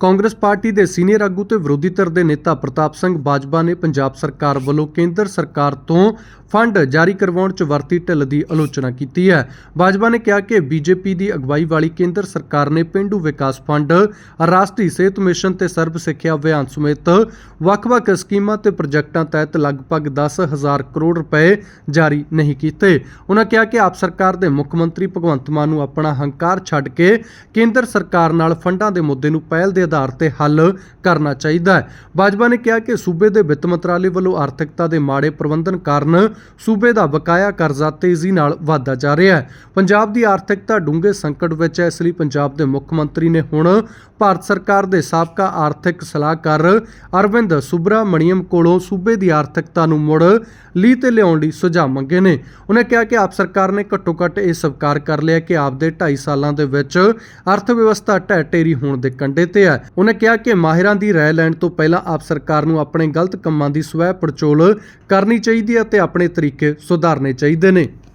Congress party ਦੇ senior ਆਗੂ ਤੇ ਵਿਰੋਧੀ ਧਿਰ ਦੇ ਨੇਤਾ ਪ੍ਰਤਾਪ ਸਿੰਘ ਬਾਜਵਾ ਨੇ ਪੰਜਾਬ ਸਰਕਾਰ ਵੱਲੋਂ ਕੇਂਦਰ ਸਰਕਾਰ ਤੋਂ ਫੰਡ ਜਾਰੀ ਕਰਵਾਉਣ 'ਚ ਵਰਤੀ ਢਿੱਲ ਦੀ ਆਲੋਚਨਾ ਕੀਤੀ ਹੈ। ਬਾਜਵਾ ਨੇ ਕਿਹਾ ਕਿ ਬੀਜੇਪੀ ਦੀ ਅਗਵਾਈ ਵਾਲੀ ਕੇਂਦਰ ਸਰਕਾਰ ਨੇ ਪਿੰਡੂ ਵਿਕਾਸ ਫੰਡ, ਰਾਸ਼ਟਰੀ ਸਿਹਤ ਮਿਸ਼ਨ ਤੇ ਸਰਬ ਸਿੱਖਿਆ ਅਭਿਆਨ ਸਮੇਤ ਵੱਖ-ਵੱਖ ਸਕੀਮਾਂ ਤੇ ਪ੍ਰੋਜੈਕਟਾਂ ਤਹਿਤ ਲਗਭਗ 10000 ਕਰੋੜ ਰੁਪਏ ਜਾਰੀ ਨਹੀਂ ਕੀਤੇ। ਉਹਨਾਂ ਕਿਹਾ ਕਿ ਆਪ ਸਰਕਾਰ ਦੇ ਮੁੱਖ ਮੰਤਰੀ ਭਗਵੰਤ ਮਾਨ ਨੂੰ ਆਪਣਾ ਹੰਕਾਰ ਛੱਡ ਕੇ ਕੇਂਦਰ ਸਰਕਾਰ ਨਾਲ ਫੰਡਾਂ ਦੇ ਮੁੱਦੇ ਨੂੰ ਪਹਿਲ ਦੇ ਆਧਾਰ ਤੇ ਹੱਲ ਕਰਨਾ ਚਾਹੀਦਾ ਹੈ। ਬਾਜਵਾ ਨੇ ਕਿਹਾ ਕਿ ਸੂਬੇ ਦੇ ਵਿੱਤ ਮੰਤਰਾਲੇ ਵੱਲੋਂ ਆਰਥਿਕਤਾ ਦੇ ਮਾੜੇ ਪ੍ਰਬੰਧਨ ਕਾਰਨ ਸੂਬੇ ਦਾ ਬਕਾਇਆ ਕਰਜ਼ਾ ਤੇਜ਼ੀ ਨਾਲ ਵਧਦਾ ਜਾ ਰਿਹਾ ਹੈ। ਪੰਜਾਬ ਦੀ ਆਰਥਿਕਤਾ ਡੂੰਘੇ ਸੰਕਟ ਵਿੱਚ ਹੈ, ਇਸ ਲਈ ਪੰਜਾਬ ਦੇ ਮੁੱਖ ਮੰਤਰੀ ਨੇ ਹੁਣ ਭਾਰਤ ਸਰਕਾਰ ਦੇ ਸਾਬਕਾ ਆਰਥਿਕ ਸਲਾਹਕਾਰ ਅਰਵਿੰਦ ਸੁਬਰਾਮਣੀਅਮ ਕੋਲੋਂ ਸੂਬੇ ਦੀ ਆਰਥਿਕਤਾ ਨੂੰ ਮੁੜ ਲੀ ਤੇ ਲਿਆਉਣ ਲਈ ਸੁਝਾਅ ਮੰਗੇ ਨੇ। ਉਹਨੇ ਕਿਹਾ ਕਿ ਆਪ ਸਰਕਾਰ ਨੇ ਘੱਟੋ ਘੱਟ ਇਹ ਸਵੀਕਾਰ ਕਰ ਲਿਆ ਕਿ ਆਪ ਦੇ 2.5 ਸਾਲਾਂ ਦੇ ਵਿੱਚ ਅਰਥ ਵਿਵਸਥਾ ਢਹਿ ਢੇਰੀ ਹੋਣ ਦੇ ਕੰਢੇ ਤੇ ਹੈ। ਉਹਨੇ ਕਿਹਾ ਕਿ ਮਾਹਿਰਾਂ ਦੀ ਰਾਏ ਲੈਣ ਤੋਂ ਪਹਿਲਾਂ ਆਪ ਸਰਕਾਰ ਨੂੰ ਆਪਣੇ ਗਲਤ ਕੰਮਾਂ ਦੀ ਸਵੈ ਪੜਚੋਲ ਕਰਨੀ ਚਾਹੀਦੀ ਹੈ ਅਤੇ ਆਪਣੇ ਤਰੀਕੇ ਸੁਧਾਰਨੇ ਚਾਹੀਦੇ ਨੇ।